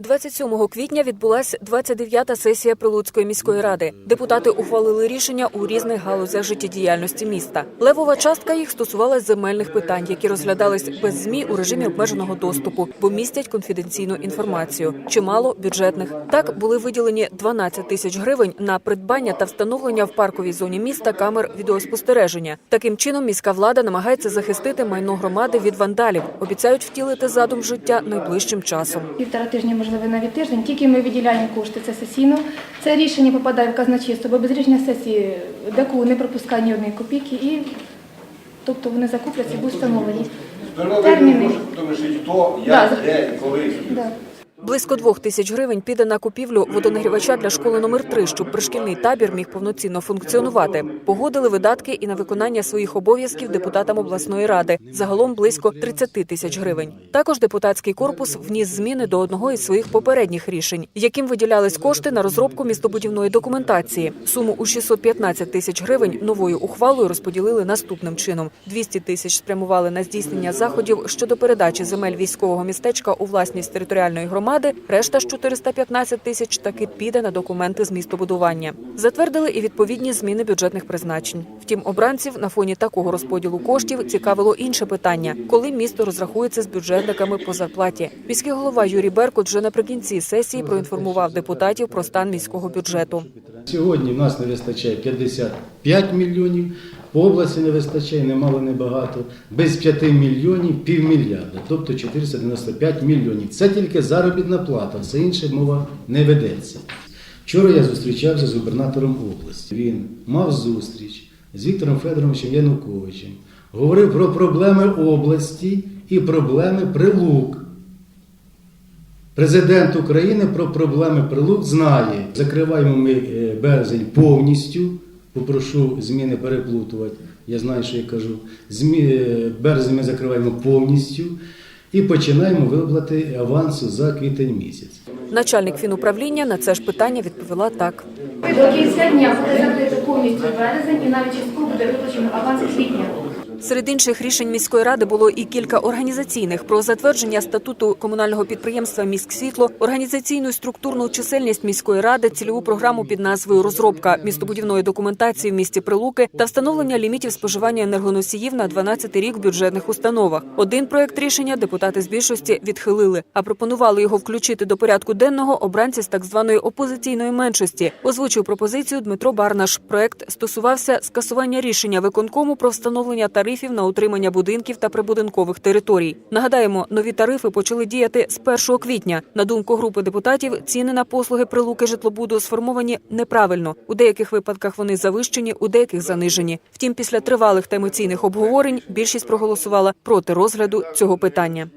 27 квітня відбулася 29-та сесія Прилуцької міської ради. Депутати ухвалили рішення у різних галузях життєдіяльності міста. Левова частка їх стосувалась земельних питань, які розглядались без змі у режимі обмеженого доступу, бо містять конфіденційну інформацію. Чимало бюджетних. Так були виділені 12 тисяч гривень на придбання та встановлення в парковій зоні міста камер відеоспостереження. Таким чином міська влада намагається захистити майно громади від вандалів. Обіцяють втілити задум життя найближчим часом. Півтора тижні, можливо, навіть тиждень. Тільки ми виділяємо кошти, це сесійно. Це рішення попадає в казначисто, бо без рішення сесії ДКУ не пропускає ні одної копійки, і тобто вони закупляться і будуть встановлені. Терміни. можете потім хто, як, де коли. Близько двох тисяч гривень піде на купівлю водонагрівача для школи номер 3 щоб пришкільний табір міг повноцінно функціонувати. Погодили видатки і на виконання своїх обов'язків депутатам обласної ради. Загалом близько 30 тисяч гривень. Також депутатський корпус вніс зміни до одного із своїх попередніх рішень, яким виділялись кошти на розробку містобудівної документації. Суму у 615 тисяч гривень новою ухвалою розподілили наступним чином: 200 тисяч спрямували на здійснення заходів щодо передачі земель військового містечка у власність територіальної громади. Решта ж 415 тисяч таки піде на документи з містобудування. Затвердили і відповідні зміни бюджетних призначень. Втім, обранців на фоні такого розподілу коштів цікавило інше питання: коли місто розрахується з бюджетниками по зарплаті. Міський голова Юрій Беркут вже наприкінці сесії проінформував депутатів про стан міського бюджету. Сьогодні в нас не вистачає 55 мільйонів, по області не вистачає немало небагато, без 5 мільйонів півмільярда, тобто 495 мільйонів. Це тільки заробітна плата, все інше мова не ведеться. Вчора я зустрічався з губернатором області. Він мав зустріч з Віктором Федоровичем Януковичем, говорив про проблеми області і проблеми прилук. Президент України про проблеми прилук знає. Закриваємо ми е, березень повністю. Попрошу зміни переплутувати. Я знаю, що я кажу. Змі... е, Березень ми закриваємо повністю і починаємо виплати авансу за квітень місяць. Начальник фінуправління на це ж питання відповіла так. До кінця дня буде закрито повністю березень і навіть частково буде виплачено аванс квітня. Серед інших рішень міської ради було і кілька організаційних про затвердження статуту комунального підприємства «Міськсвітло», організаційну структурну чисельність міської ради, цільову програму під назвою Розробка містобудівної документації в місті Прилуки та встановлення лімітів споживання енергоносіїв на 12 рік в бюджетних установах. Один проект рішення депутати з більшості відхилили, а пропонували його включити до порядку денного обранці з так званої опозиційної меншості. Озвучив пропозицію Дмитро Барнаш. Проект стосувався скасування рішення виконкому про встановлення тарифів на утримання будинків та прибудинкових територій. Нагадаємо, нові тарифи почали діяти з 1 квітня. На думку групи депутатів, ціни на послуги прилуки житлобуду сформовані неправильно. У деяких випадках вони завищені, у деяких занижені. Втім, після тривалих та емоційних обговорень більшість проголосувала проти розгляду цього питання.